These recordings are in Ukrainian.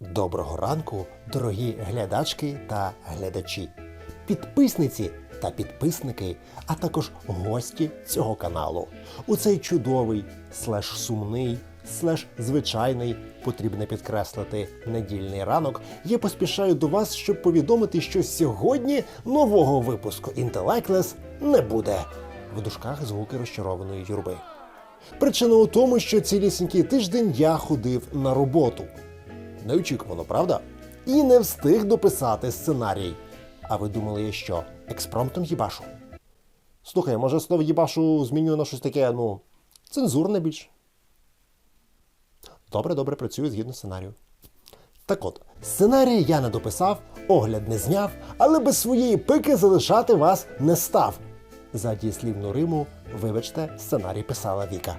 Доброго ранку, дорогі глядачки та глядачі, підписниці та підписники, а також гості цього каналу. У цей чудовий, слеш сумний, слеш звичайний, потрібно підкреслити недільний ранок. Я поспішаю до вас, щоб повідомити, що сьогодні нового випуску Intellectless не буде. В дужках звуки розчарованої юрби. Причина у тому, що цілісінький тиждень я ходив на роботу. Неочікувано, правда? І не встиг дописати сценарій. А ви думали, я що? Експромтом їбашу? Слухай, може слово їбашу змінюю на щось таке, ну, цензурне більш. Добре, добре, працюю згідно сценарію. Так от, сценарій я не дописав, огляд не зняв, але без своєї пики залишати вас не став. За дієслівну риму, вибачте, сценарій писала Віка.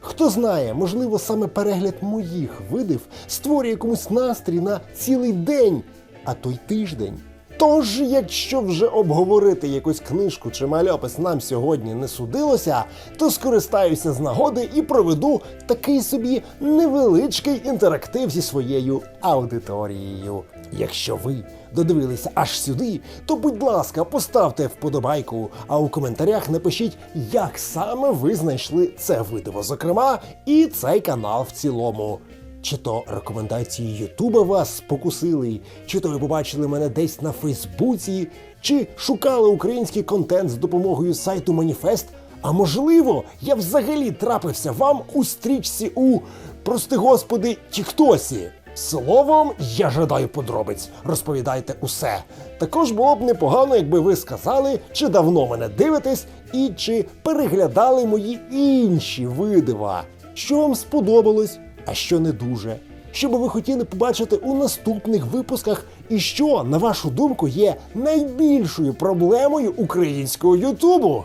Хто знає, можливо, саме перегляд моїх видів створює комусь настрій на цілий день, а то й тиждень. Тож, якщо вже обговорити якусь книжку чи мальопис нам сьогодні не судилося, то скористаюся з нагоди і проведу такий собі невеличкий інтерактив зі своєю аудиторією. Якщо ви додивилися аж сюди, то будь ласка, поставте вподобайку, а у коментарях напишіть, як саме ви знайшли це видео, зокрема, і цей канал в цілому. Чи то рекомендації Ютуба вас спокусили, чи то ви побачили мене десь на Фейсбуці, чи шукали український контент з допомогою сайту Маніфест. А можливо, я взагалі трапився вам у стрічці у, прости господи, Тіктосі. Словом, я жадаю подробиць. Розповідайте усе. Також було б непогано, якби ви сказали, чи давно мене дивитесь, і чи переглядали мої інші видива. Що вам сподобалось, а що не дуже. Що би ви хотіли побачити у наступних випусках, і що, на вашу думку, є найбільшою проблемою українського Ютубу?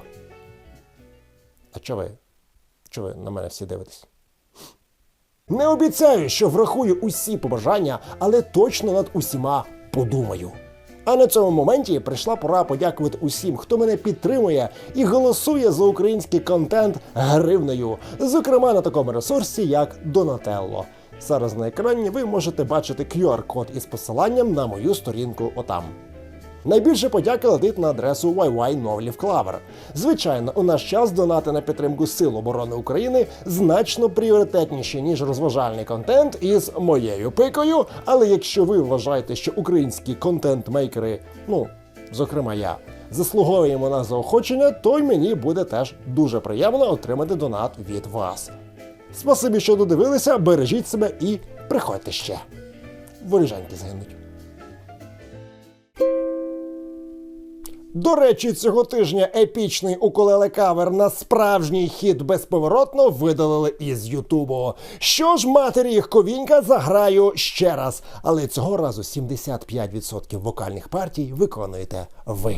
А чого ви? Чого ви на мене всі дивитесь? Не обіцяю, що врахую усі побажання, але точно над усіма подумаю. А на цьому моменті прийшла пора подякувати усім, хто мене підтримує і голосує за український контент гривнею, зокрема на такому ресурсі, як Донателло. Зараз на екрані ви можете бачити QR-код із посиланням на мою сторінку отам. Найбільше подяка летить на адресу YY Новлів Клавер. Звичайно, у наш час донати на підтримку Сил оборони України значно пріоритетніші, ніж розважальний контент із моєю пикою. Але якщо ви вважаєте, що українські контент-мейкери, ну зокрема я, заслуговуємо на заохочення, то й мені буде теж дуже приємно отримати донат від вас. Спасибі, що додивилися, бережіть себе і приходьте ще. Воріжаньки згинуть. До речі, цього тижня епічний укулеле кавер на справжній хід безповоротно видалили із Ютубу. Що ж, матері їх ковінька заграю ще раз, але цього разу 75% вокальних партій виконуєте ви.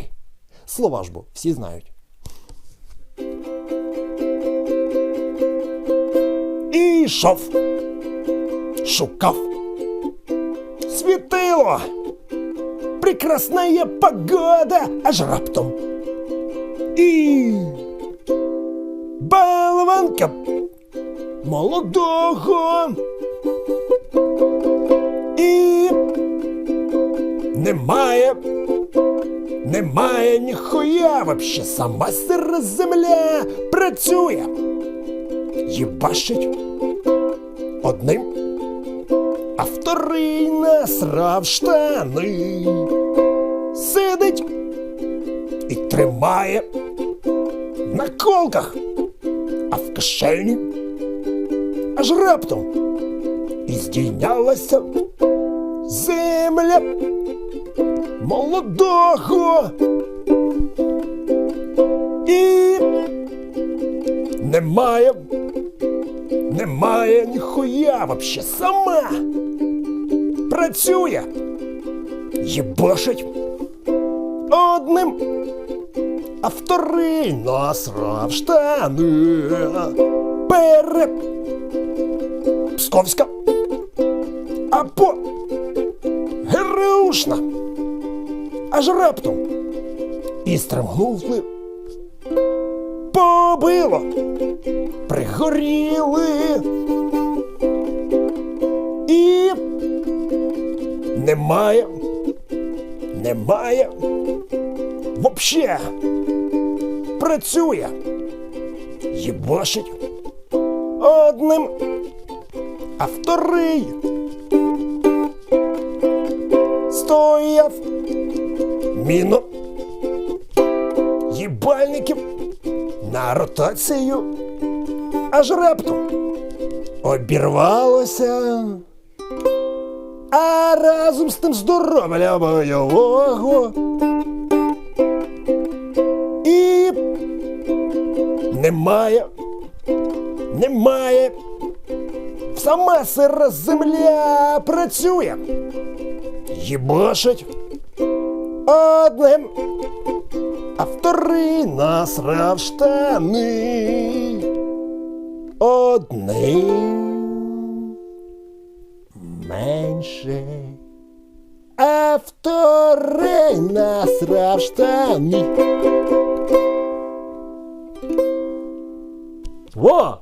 Слова ж бо всі знають. І йшов. Шукав. Світило прекрасная погода, аж раптом. І балванка молодого. І немає, немає ніхуя вообще сама сира земля працює. Їбашить одним а вторий насрав штани. Сидить і тримає на колках, а в кишені аж раптом і здійнялася земля молодого. І немає, немає ніхуя вообще сама працює. Єбашить одним, а вторий насрав штани. Пере Псковська. Або Гереушна. Аж раптом і стремгнули. Побило, пригоріли. Немає. Немає. Вообще. Працює. Єбашить. Одним. А вторий. Стояв. Міно. Їбальників. На ротацію. Аж раптом. Обірвалося. А разом з тим здоров'я бойового. І немає, немає. Сама сира земля працює. Їбашить одним, а вторий насрав штани. Одним менше. А вторий насрав штани. Во!